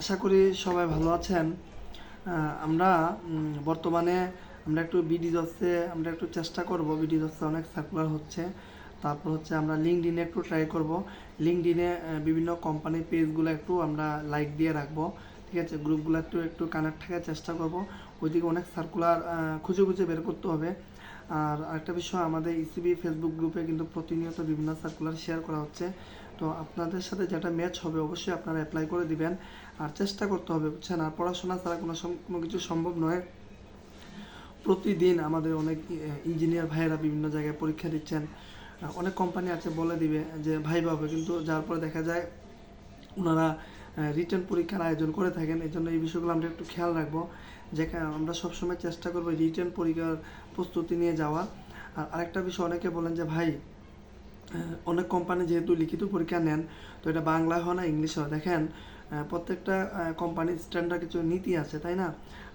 আশা করি সবাই ভালো আছেন। আমরা বর্তমানে আমরা একটু বিডি জসে আমরা একটু চেষ্টা করব, বিডি জসে অনেক সার্কুলার হচ্ছে। তারপর হচ্ছে আমরা লিঙ্কডিনে একটু ট্রাই করব। লিঙ্কডিনে বিভিন্ন কোম্পানির পেজগুলো একটু আমরা লাইক দিয়ে রাখব। ঠিক আছে? গ্রুপগুলো একটু একটু কানেক্ট থাকার চেষ্টা করব। ওইদিকে অনেক সার্কুলার খুঁজে খুঁজে বের করতে হবে। আর আরেকটা বিষয়, আমাদের ইসিবি ফেসবুক গ্রুপে কিন্তু প্রতিনিয়ত বিভিন্ন সার্কুলার শেয়ার করা হচ্ছে। তো আপনাদের সাথে যেটা ম্যাচ হবে অবশ্যই আপনারা অ্যাপ্লাই করে দিবেন। আর চেষ্টা করতে হবে, বুঝছেন? আর পড়াশোনা ছাড়া কোনো কোনো কিছু সম্ভব নয়। প্রতিদিন আমাদের অনেক ইঞ্জিনিয়ার ভাইয়েরা বিভিন্ন জায়গায় পরীক্ষা দিচ্ছেন। অনেক কোম্পানি আছে বলে দিবে যে, ভাই পাবে কিন্তু যার পরে দেখা যায় ওনারা রিটার্ন পরীক্ষার আয়োজন করে থাকেন। এই জন্য এই বিষয়গুলো আমরা একটু খেয়াল রাখব। যে কা- আমরা সবসময় চেষ্টা করব রিটার্ন পরীক্ষার প্রস্তুতি নিয়ে যাওয়া। আর আরেকটা বিষয় অনেকে বলেন যে, ভাই অনেক কোম্পানি যেহেতু লিখিত পরীক্ষা নেন, তো এটা বাংলা হয় না ইংলিশ হয়। দেখেন প্রত্যেকটা কোম্পানির স্ট্যান্ডার্ড কিছু নীতি আছে, তাই না?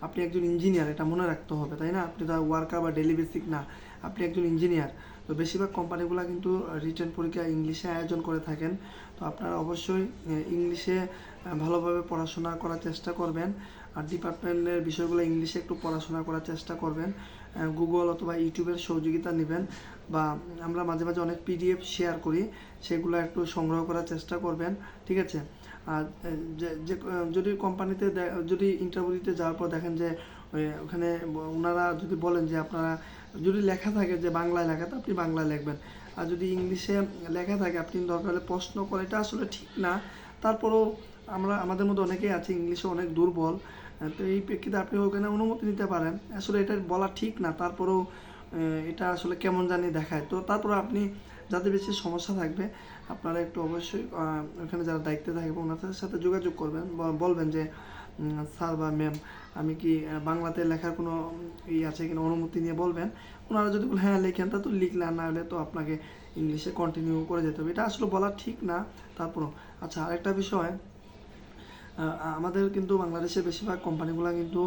আপনি একজন ইঞ্জিনিয়ার এটা মনে রাখতে হবে, তাই না? আপনি তো ওয়ার্কার বা ডেলি বেসিক না, আপনি একজন ইঞ্জিনিয়ার তো বেশিরভাগ কোম্পানিগুলো কিন্তু রিটার্ন পরীক্ষা ইংলিশে আয়োজন করে থাকেন। তো আপনারা অবশ্যই ইংলিশে ভালোভাবে পড়াশোনা করার চেষ্টা করবেন। আর ডিপার্টমেন্টের বিষয়গুলো ইংলিশে একটু পড়াশোনা করার চেষ্টা করবেন গুগল অথবা ইউটিউবের সহযোগিতা নেবেন বা আমরা মাঝে মাঝে অনেক পিডিএফ শেয়ার করি, সেগুলো একটু সংগ্রহ করার চেষ্টা করবেন, ঠিক আছে? আর যে যদি কোম্পানিতে যদি ইন্টারভিউ দিতে যাওয়ার পর দেখেন যে ওখানে ওনারা যদি বলেন যে আপনারা, যদি লেখা থাকে যে বাংলায় লেখা তো আপনি বাংলায় লিখবেন। আর যদি ইংলিশে লেখা থাকে, আপনি দরকার হলে প্রশ্ন করে এটা আসলে ঠিক না, তারপরেও আমরা, আমাদের মধ্যে অনেকেই আছে, ইংলিশে অনেক দুর্বল তো এই প্রেক্ষিতে আপনি ওখানে অনুমতি নিতে পারেন। আসলে এটা বলা ঠিক না, তারপরেও এটা আসলে কেমন জানি দেখায়। তো তারপরে আপনি যাদের বেশি সমস্যা থাকবে, আপনারা একটু অবশ্যই ওখানে যারা দায়িত্বে থাকবে, ওনাদের সাথে যোগাযোগ করবেন। বলবেন যে স্যার বা ম্যাম, আমি কি বাংলাতে লেখার কোনো, ই আছে কিনা অনুমতি নিয়ে বলবেন। ওনারা যদি বলেন হ্যাঁ লেখেন, তা তো লিখলে না হলে তো আপনাকে ইংলিশে কন্টিনিউ করে যেতে হবে। এটা আসলে বলা ঠিক না, তারপরও। আচ্ছা আরেকটা বিষয় আমাদের কিন্তু বাংলাদেশের বেশিরভাগ কোম্পানিগুলো কিন্তু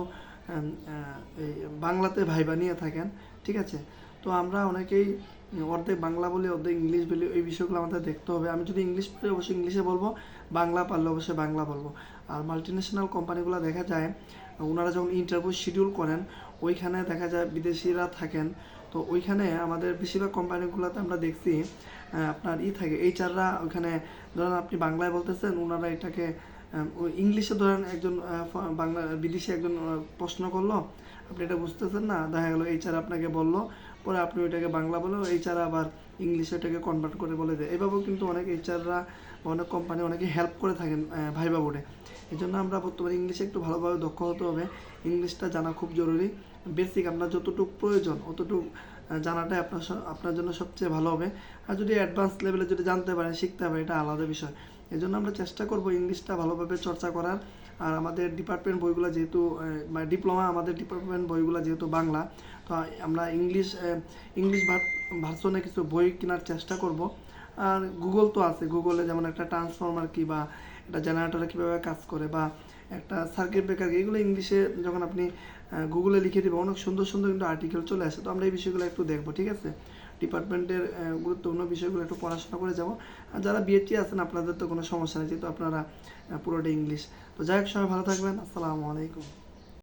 এই বাংলাতে ভাইবা নিয়ে থাকেন, ঠিক আছে? তো আমরা অনেকেই অর্ধেক বাংলা বলি, অর্ধেক ইংলিশ বলি, এই বিষয়গুলো আমাদের দেখতে হবে। আমি যদি ইংলিশ পারি অবশ্যই ইংলিশে বলব, বাংলা পারলে অবশ্যই বাংলা বলব। আর মাল্টিন্যাশনাল কোম্পানিগুলো দেখা যায় ওনারা যখন ইন্টারভিউ শিডিউল করেন, ওইখানে দেখা যায় বিদেশিরা থাকেন তো ওইখানে আমাদের বেশিরভাগ কোম্পানিগুলোতে আমরা দেখছি আপনার ই থাকে এইচআররা ওইখানে ধরেন আপনি বাংলায় বলতেছেন ওনারা এটাকে ইংলিশে ধরেন একজন বাংলা, বিদেশি একজন প্রশ্ন করল, আপনি এটা বুঝতেছেন না, দেখা গেলো এইচআর আপনাকে বলল, পরে আপনি ওইটাকে বাংলা বলে এইচআর আবার ইংলিশে ওটাকে কনভার্ট করে বলে দেয়। এভাবেও কিন্তু অনেক এইচআররা অনেক কোম্পানি অনেকে হেল্প করে থাকেন ভাইবা বোর্ডে এই জন্য আমরা বর্তমানে ইংলিশে একটু ভালোভাবে দক্ষ হতে হবে। ইংলিশটা জানা খুব জরুরি। বেসিক আপনার যতটুকু প্রয়োজন, অতটুকু জানাটাই আপনার আপনার জন্য সবচেয়ে ভালো হবে। আর যদি অ্যাডভান্স লেভেলে যদি জানতে পারেন, শিখতে হবে, এটা আলাদা বিষয়। এই জন্য আমরা চেষ্টা করব ইংলিশটা ভালোভাবে চর্চা করার। আর আমাদের ডিপার্টমেন্ট বইগুলো যেহেতু মানে ডিপ্লোমা আমাদের ডিপার্টমেন্ট বইগুলো যেহেতু বাংলা, তো আমরা ইংলিশ ইংলিশ ভার্সনে কিছু বই কেনার চেষ্টা করব। আর গুগল তো আছে। গুগলে যেমন একটা ট্রান্সফর্মার কি বা একটা জেনারেটরে কীভাবে কাজ করে বা একটা সার্কিট ব্রেকার এগুলো ইংলিশে যখন আপনি গুগলে লিখে দেবেন, অনেক সুন্দর সুন্দর কিন্তু আর্টিকেল চলে আসে। তো আমরা এই বিষয়গুলো একটু দেখব, ঠিক আছে? ডিপার্টমেন্টের গুরুত্বপূর্ণ বিষয়গুলো একটু পড়াশোনা করে যাব। আর যারা বিএসটি আছেন, আপনাদের তো কোনো সমস্যা নেই, যেহেতু আপনারা পুরোটা ইংলিশ তো যাই হোক, সবাই ভালো থাকবেন। আসসালামু আলাইকুম।